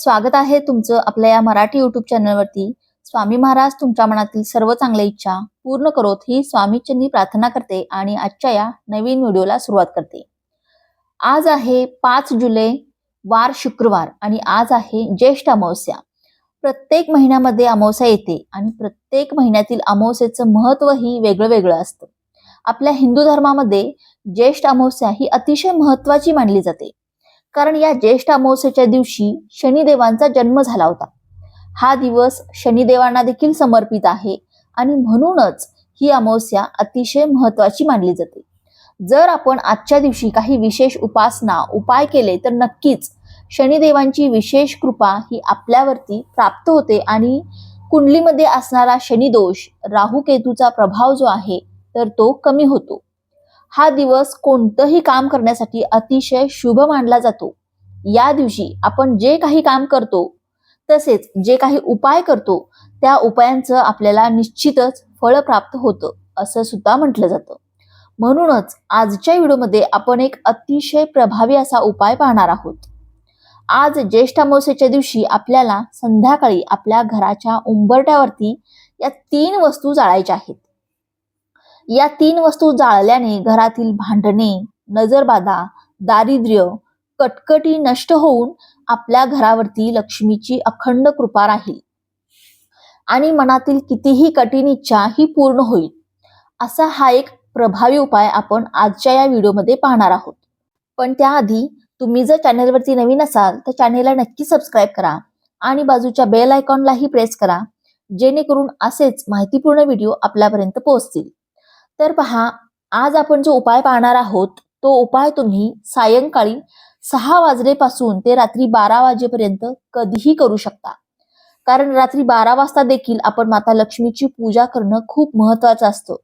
स्वागत आहे तुमचं आपल्या या मराठी युट्यूब चॅनलवरती स्वामी महाराज तुमच्या मनातील सर्व चांगल्या इच्छा पूर्ण करोत ही स्वामीचंनी प्रार्थना करते आणि आजच्या या नवीन व्हिडिओला सुरुवात करते. आज आहे पाच जुलै वार शुक्रवार आणि आज आहे ज्येष्ठ अमावस्या. प्रत्येक महिन्यामध्ये अमावस्या येते आणि प्रत्येक महिन्यातील अमावस्येचं महत्त्व ही वेगळं वेगळं असतं. आपल्या हिंदू धर्मामध्ये ज्येष्ठ अमावस्या ही अतिशय महत्वाची मानली जाते. कारण या ज्येष्ठ अमावस्येच्या दिवशी शनिदेवांचा जन्म झाला होता. हा दिवस शनिदेवांना देखील समर्पित आहे आणि म्हणूनच ही अमावस्या अतिशय महत्वाची मानली जाते. जर आपण आजच्या दिवशी काही विशेष उपासना उपाय केले तर नक्कीच शनिदेवांची विशेष कृपा ही आपल्यावरती प्राप्त होते आणि कुंडलीमध्ये असणारा शनिदोष राहू केतूचा प्रभाव जो आहे तर तो कमी होतो. हा दिवस कोणतंही काम करण्यासाठी अतिशय शुभ मानला जातो. या दिवशी आपण जे काही काम करतो तसेच जे काही उपाय करतो त्या उपायांचं आपल्याला निश्चितच फळ प्राप्त होतं असं सुद्धा म्हटलं जातं. म्हणूनच आजच्या व्हिडिओमध्ये आपण एक अतिशय प्रभावी असा उपाय पाहणार आहोत. आज ज्येष्ठ अमावस्येच्या दिवशी आपल्याला संध्याकाळी आपल्या घराच्या उंबरट्यावरती या तीन वस्तू जाळायच्या आहेत. या तीन वस्तू जाळल्याने घरातील भांडणे नजरबाधा दारिद्र्य कटकटी नष्ट होऊन आपल्या घरावरती लक्ष्मीची अखंड कृपा राहील. आणि मनातील कितीही कठीण इच्छा ही पूर्ण होईल. असा हा एक प्रभावी उपाय आपण आजच्या या व्हिडिओमध्ये पाहणार आहोत. पण त्याआधी तुम्ही जर चॅनेलवरती नवीन असाल तर चॅनेलला नक्की सबस्क्राईब करा आणि बाजूच्या बेल आयकॉनलाही प्रेस करा जेणेकरून असेच माहितीपूर्ण व्हिडिओ आपल्यापर्यंत पोहोचतील. तर पहा आज आपण जो उपाय पाहणार आहोत तो उपाय तुम्ही सायंकाळी सहा वाजलेपासून ते रात्री बारा वाजेपर्यंत कधीही करू शकता. कारण रात्री बारा वाजता देखील आपण माता लक्ष्मीची पूजा करणं खूप महत्वाचं असतं.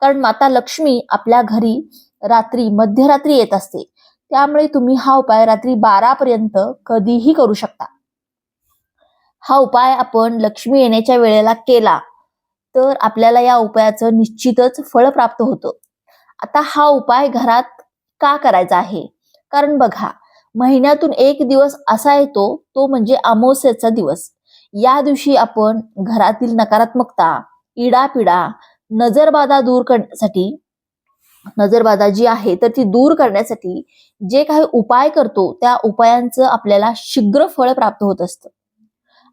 कारण माता लक्ष्मी आपल्या घरी रात्री मध्यरात्री येत असते. त्यामुळे तुम्ही हा उपाय रात्री बारा पर्यंत कधीही करू शकता. हा उपाय आपण लक्ष्मी येण्याच्या वेळेला केला तर आपल्याला या उपायाचं निश्चितच फळ प्राप्त होतं. आता हा उपाय घरात का करायचा आहे? कारण बघा महिन्यातून एक दिवस असा येतो तो म्हणजे अमावस्याचा दिवस. या दिवशी आपण घरातील नकारात्मकता इडापिडा नजरबाधा दूर करण्यासाठी नजरबाधा जी आहे तर ती दूर करण्यासाठी जे काही उपाय करतो त्या उपायांचं आपल्याला शीघ्र फळ प्राप्त होत असतं.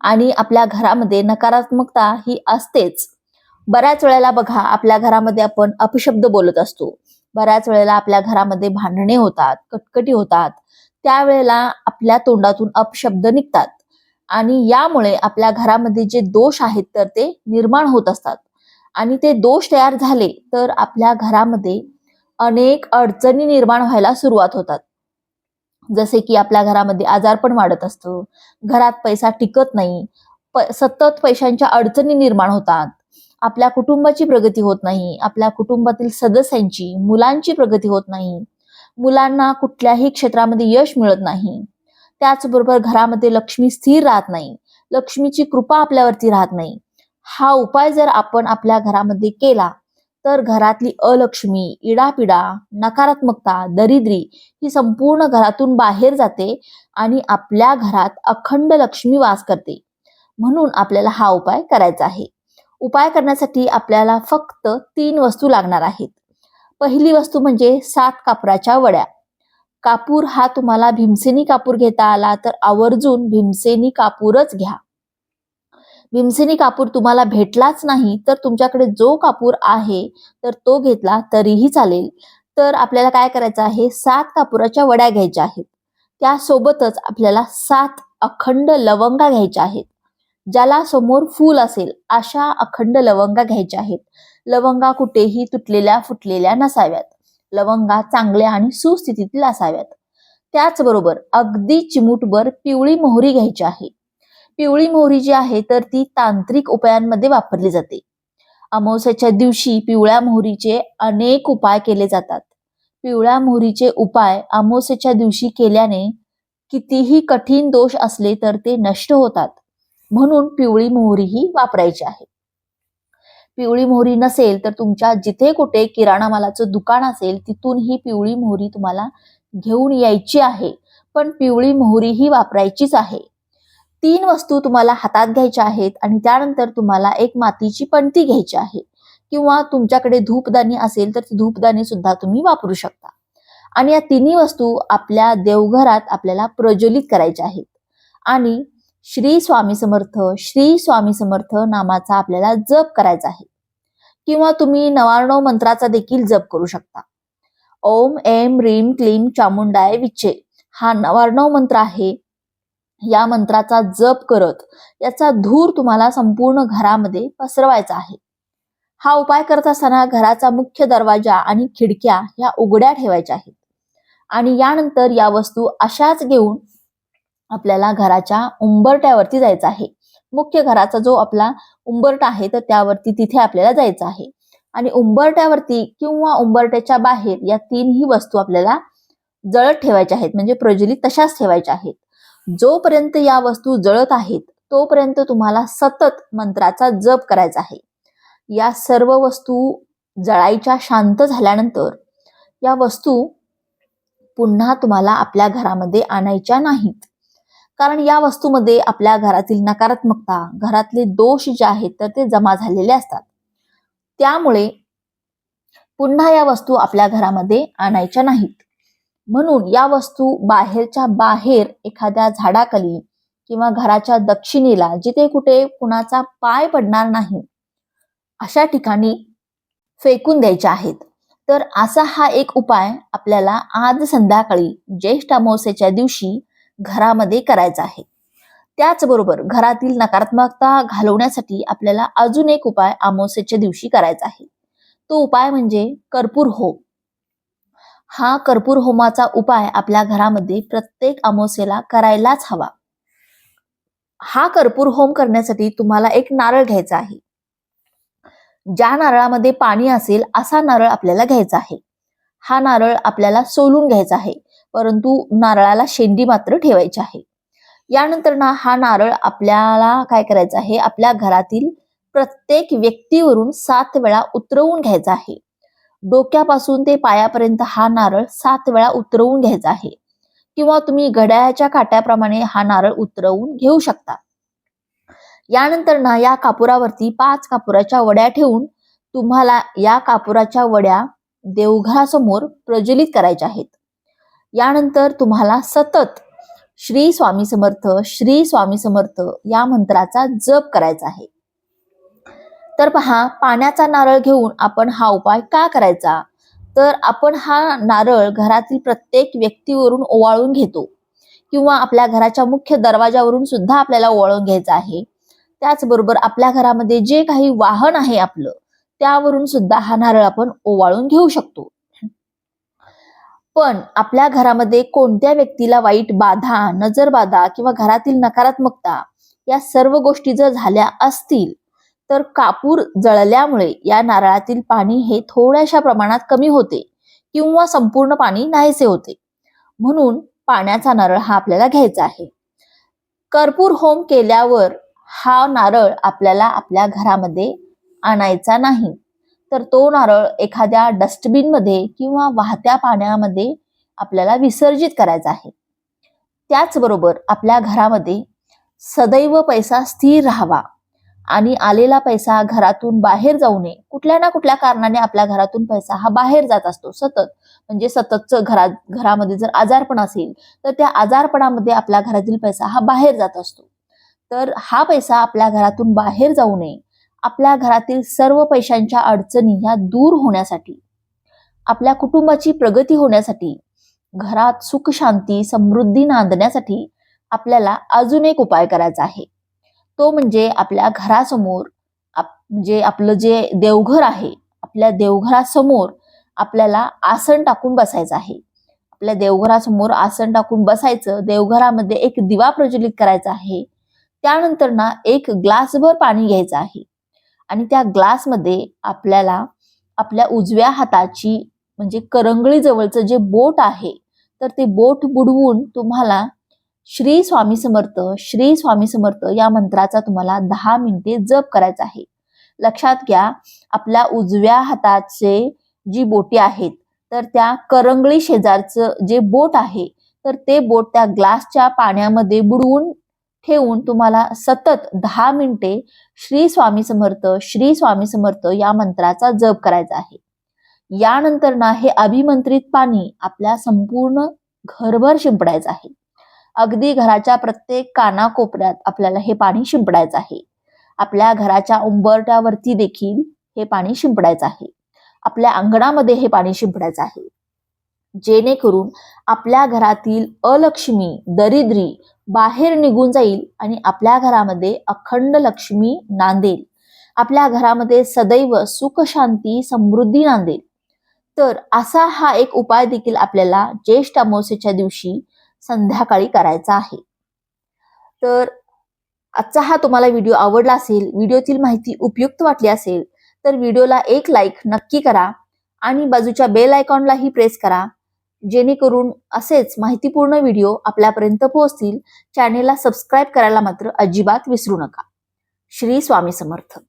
आणि आपल्या घरामध्ये नकारात्मकता ही असतेच. बऱ्याच वेळेला बघा आपल्या घरामध्ये आपण अपशब्द बोलत असतो. बऱ्याच वेळेला आपल्या घरामध्ये भांडणे होतात कटकटी होतात. त्यावेळेला आपल्या तोंडातून अपशब्द निघतात. आणि यामुळे आपल्या घरामध्ये जे दोष आहेत तर ते निर्माण होत असतात. आणि ते दोष तयार झाले तर आपल्या घरामध्ये अनेक अडचणी निर्माण व्हायला सुरुवात होतात. जसे की आपल्या घरामध्ये आजारपण वाढत असतं. घरात पैसा टिकत नाही. प सतत पैशांच्या अडचणी निर्माण होतात. आपल्या कुटुंबाची प्रगती होत नाही आपल्या कुटुंबातील सदस्यांची मुलांची प्रगती होत नाही मुलांना कुठल्याही क्षेत्रामध्ये यश मिळत नाही. त्याचबरोबर घरामध्ये लक्ष्मी स्थिर राहत नाही लक्ष्मीची कृपा आपल्यावरती राहत नाही. हा उपाय जर आपण आपल्या घरामध्ये केला तर घरातली अलक्ष्मी इडापिडा नकारात्मकता दरिद्री ही संपूर्ण घरातून बाहेर जाते आणि आपल्या घरात अखंड लक्ष्मी वास करते. म्हणून आपल्याला हा उपाय करायचा आहे. उपाय करण्यासाठी आपल्याला फक्त तीन वस्तू लागणार आहेत. पहिली वस्तू म्हणजे सात कापराच्या वड्या. कापूर हा तुम्हाला भीमसेनी कापूर घेता आला तर आवर्जून भीमसेनी कापूरच घ्या. भीमसेनी कापूर तुम्हाला भेटलाच नाही तर तुमच्याकडे जो कापूर आहे तर तो घेतला तरीही चालेल. तर आपल्याला काय करायचं आहे? सात कापुराच्या वड्या घ्यायच्या आहेत. त्यासोबतच आपल्याला सात अखंड लवंगा घ्यायच्या आहेत. ज्याला समोर फूल असेल अशा अखंड लवंगा घ्यायच्या आहेत. लवंगा कुठेही तुटलेल्या फुटलेल्या नसाव्यात. लवंगा चांगल्या आणि सुस्थितीतील असाव्यात. त्याचबरोबर अगदी चिमूटभर पिवळी मोहरी घ्यायची आहे. पिवळी मोहरी जी आहे तर ती तांत्रिक उपायांमध्ये वापरली जाते. अमावस्याच्या दिवशी पिवळ्या मोहरीचे अनेक उपाय केले जातात. पिवळ्या मोहरीचे उपाय अमावस्याच्या दिवशी केल्याने कितीही कठीण दोष असले तर ते नष्ट होतात. म्हणून पिवळी मोहरी ही वापरायची आहे. पिवळी मोहरी नसेल तर तुमच्या जिथे कुठे किराणा मालाचं दुकान असेल तिथून ही पिवळी मोहरी तुम्हाला घेऊन यायची आहे. पण पिवळी मोहरी ही वापरायचीच आहे. तीन वस्तू तुम्हाला हातात घ्यायच्या आहेत आणि त्यानंतर तुम्हाला एक मातीची पणती घ्यायची आहे. किंवा तुमच्याकडे धूपदाणी असेल तर ती धूपदाणी सुद्धा तुम्ही वापरू शकता. आणि या तिन्ही वस्तू आपल्या देवघरात आपल्याला प्रज्वलित करायच्या आहेत. आणि श्री स्वामी समर्थ श्री स्वामी समर्थ नामाचा आपल्याला जप करायचा आहे. किंवा तुम्ही नवाणव मंत्राचा देखील जप करू शकता. ओम एम रीम क्लीम चामुंडाय विचे हा नवार्णव मंत्र आहे. या मंत्राचा जप करत याचा धूर तुम्हाला संपूर्ण घरामध्ये पसरवायचा आहे. हा उपाय करत असताना घराचा मुख्य दरवाजा आणि खिडक्या ह्या उघड्या ठेवायच्या आहेत. आणि यानंतर या वस्तू अशाच घेऊन आपल्याला घराच्या उंबरट्यावरती जायचं आहे. मुख्य घराचा जो आपला उंबरटा आहे तर त्यावरती तिथे आपल्याला जायचं आहे. आणि उंबरट्यावरती किंवा उंबरट्याच्या बाहेर या तीनही वस्तू आपल्याला जळत ठेवायच्या आहेत म्हणजे प्रज्वलित तशाच ठेवायच्या आहेत. जोपर्यंत या वस्तू जळत आहेत तोपर्यंत तुम्हाला सतत मंत्राचा जप करायचा आहे. या सर्व वस्तू जळायच्या शांत झाल्यानंतर या वस्तू पुन्हा तुम्हाला आपल्या घरामध्ये आणायच्या नाहीत. कारण या वस्तूमध्ये आपल्या घरातील नकारात्मकता घरातले दोष जे आहेत तर ते जमा झालेले असतात. त्यामुळे पुन्हा या वस्तू आपल्या घरामध्ये आणायच्या नाहीत. म्हणून या वस्तू बाहेरच्या बाहेर एखाद्या झाडाखाली किंवा घराच्या दक्षिणेला जिथे कुठे कुणाचा पाय पडणार नाही अशा ठिकाणी फेकून द्यायच्या आहेत. तर असा हा एक उपाय आपल्याला आज संध्याकाळी ज्येष्ठ अमावस्येच्या दिवशी घरामध्ये करायचा आहे. त्याचबरोबर घरातील नकारात्मकता घालवण्यासाठी आपल्याला अजून एक उपाय अमावस्येच्या दिवशी करायचा आहे. तो उपाय म्हणजे कर्पूर होम. हा कर्पूर होमाचा उपाय आपल्या घरामध्ये प्रत्येक अमावस्येला करायलाच हवा. हा कर्पूर होम करण्यासाठी तुम्हाला एक नारळ घ्यायचा आहे. ज्या नारळामध्ये पाणी असेल असा नारळ आपल्याला घ्यायचा आहे. हा नारळ आपल्याला सोलून घ्यायचा आहे. परंतु नारळाला शेंडी मात्र ठेवायची आहे. यानंतर ना हा नारळ आपल्याला काय करायचं आहे? आपल्या घरातील प्रत्येक व्यक्तीवरून सात वेळा उतरवून घ्यायचा आहे. डोक्यापासून ते पायापर्यंत हा नारळ सात वेळा उतरवून घ्यायचा आहे. किंवा तुम्ही घड्याळाच्या काट्याप्रमाणे हा नारळ उतरवून घेऊ शकता. यानंतर ना या कापुरावरती पाच कापुराच्या वड्या ठेवून तुम्हाला या कापुराच्या वड्या देवघरासमोर प्रज्वलित करायच्या आहेत. यानंतर तुम्हाला सतत श्री स्वामी समर्थ श्री स्वामी समर्थ या मंत्राचा जप करायचा आहे. तर पहा पाण्याचा नारळ घेऊन आपण हा उपाय का करायचा? तर आपण हा नारळ घरातील प्रत्येक व्यक्तीवरून ओवाळून घेतो किंवा आपल्या घराच्या मुख्य दरवाजावरून सुद्धा आपल्याला ओवाळून घ्यायचा आहे. त्याचबरोबर आपल्या घरामध्ये जे काही वाहन आहे आपलं त्यावरून सुद्धा हा नारळ आपण ओवाळून घेऊ शकतो. पण आपल्या घरामध्ये कोणत्या व्यक्तीला वाईट बाधा नजर बाधा किंवा घरातील नकारात्मकता या सर्व गोष्टी जर झाल्या असतील तर कापूर जळल्यामुळे या नारळातील पाणी हे थोड्याशा प्रमाणात कमी होते किंवा संपूर्ण पाणी नाहीसे होते. म्हणून पाण्याचा नारळ हा आपल्याला घ्यायचा आहे. कर्पूर होम केल्यावर हा नारळ आपल्याला आपल्या घरामध्ये आणायचा नाही. तर तो नारळ एखाद्या डस्टबिनमध्ये किंवा वाहत्या पाण्यामध्ये आपल्याला विसर्जित करायचा आहे. त्याचबरोबर आपल्या घरामध्ये सदैव पैसा स्थिर राहावा आणि आलेला पैसा घरातून बाहेर जाऊ नये कुठल्या ना कुठल्या कारणाने आपल्या घरातून पैसा हा बाहेर जात असतो. सतत म्हणजे सततचं घरात घरामध्ये जर आजारपण असेल तर त्या आजारपणामध्ये आपल्या घरातील पैसा हा बाहेर जात असतो. तर हा पैसा आपल्या घरातून बाहेर जाऊ नये आपल्या घरातील सर्व पैशांच्या अडचणी ह्या दूर होण्यासाठी आपल्या कुटुंबाची प्रगती होण्यासाठी घरात सुख शांती समृद्धी नांदण्यासाठी आपल्याला अजून एक उपाय करायचा आहे. तो म्हणजे आपल्या घरासमोर आप म्हणजे आपलं जे देवघर आहे आपल्या देवघरासमोर आपल्याला आसन टाकून बसायचं आहे. आपल्या देवघरासमोर आसन टाकून बसायचं देवघरामध्ये एक दिवा प्रज्वलित करायचा आहे. त्यानंतर ना एक ग्लासभर पाणी घ्यायचं आहे. आणि त्या ग्लासमध्ये आपल्याला आपल्या उजव्या हाताची म्हणजे करंगळी जवळचं जे बोट आहे तर ते बोट बुडवून तुम्हाला श्री स्वामी समर्थ श्री स्वामी समर्थ या मंत्राचा तुम्हाला दहा मिनिटे जप करायचा आहे. लक्षात घ्या आपल्या उजव्या हाताचे जी बोटी आहेत तर त्या करंगळी शेजारचं जे बोट आहे तर ते बोट त्या ग्लासच्या पाण्यामध्ये बुडवून ठेवून तुम्हाला सतत दहा मिनिटे श्री स्वामी समर्थ श्री स्वामी समर्थ या मंत्राचा जप करायचा आहे. यानंतर ना हे अभिमंत्रित पाणी आपल्या संपूर्ण घरभर शिंपडायचं आहे. अगदी घराच्या प्रत्येक कानाकोपऱ्यात आपल्याला हे पाणी शिंपडायचं आहे. आपल्या घराच्या उंबरट्यावरती देखील हे पाणी शिंपडायचं आहे. आपल्या अंगणामध्ये हे पाणी शिंपडायचं आहे. जेणेकरून आपल्या घरातील अलक्ष्मी दरिद्री बाहेर निघून जाईल आणि आपल्या घरामध्ये अखंड लक्ष्मी नांदेल. आपल्या घरामध्ये सदैव सुख शांती समृद्धी नांदेल. तर असा हा एक उपाय देखील आपल्याला ज्येष्ठ अमावस्येच्या दिवशी संध्याकाळी करायचा आहे. तर आजचा हा तुम्हाला व्हिडिओ आवडला असेल व्हिडिओतील माहिती उपयुक्त वाटली असेल तर व्हिडिओला एक लाईक नक्की करा आणि बाजूच्या बेल आयकॉनलाही प्रेस करा. जेणेकरून असेच माहितीपूर्ण व्हिडिओ आपल्यापर्यंत पोहोचतील. चॅनेलला सबस्क्राईब करायला मात्र अजिबात विसरू नका. श्री स्वामी समर्थ.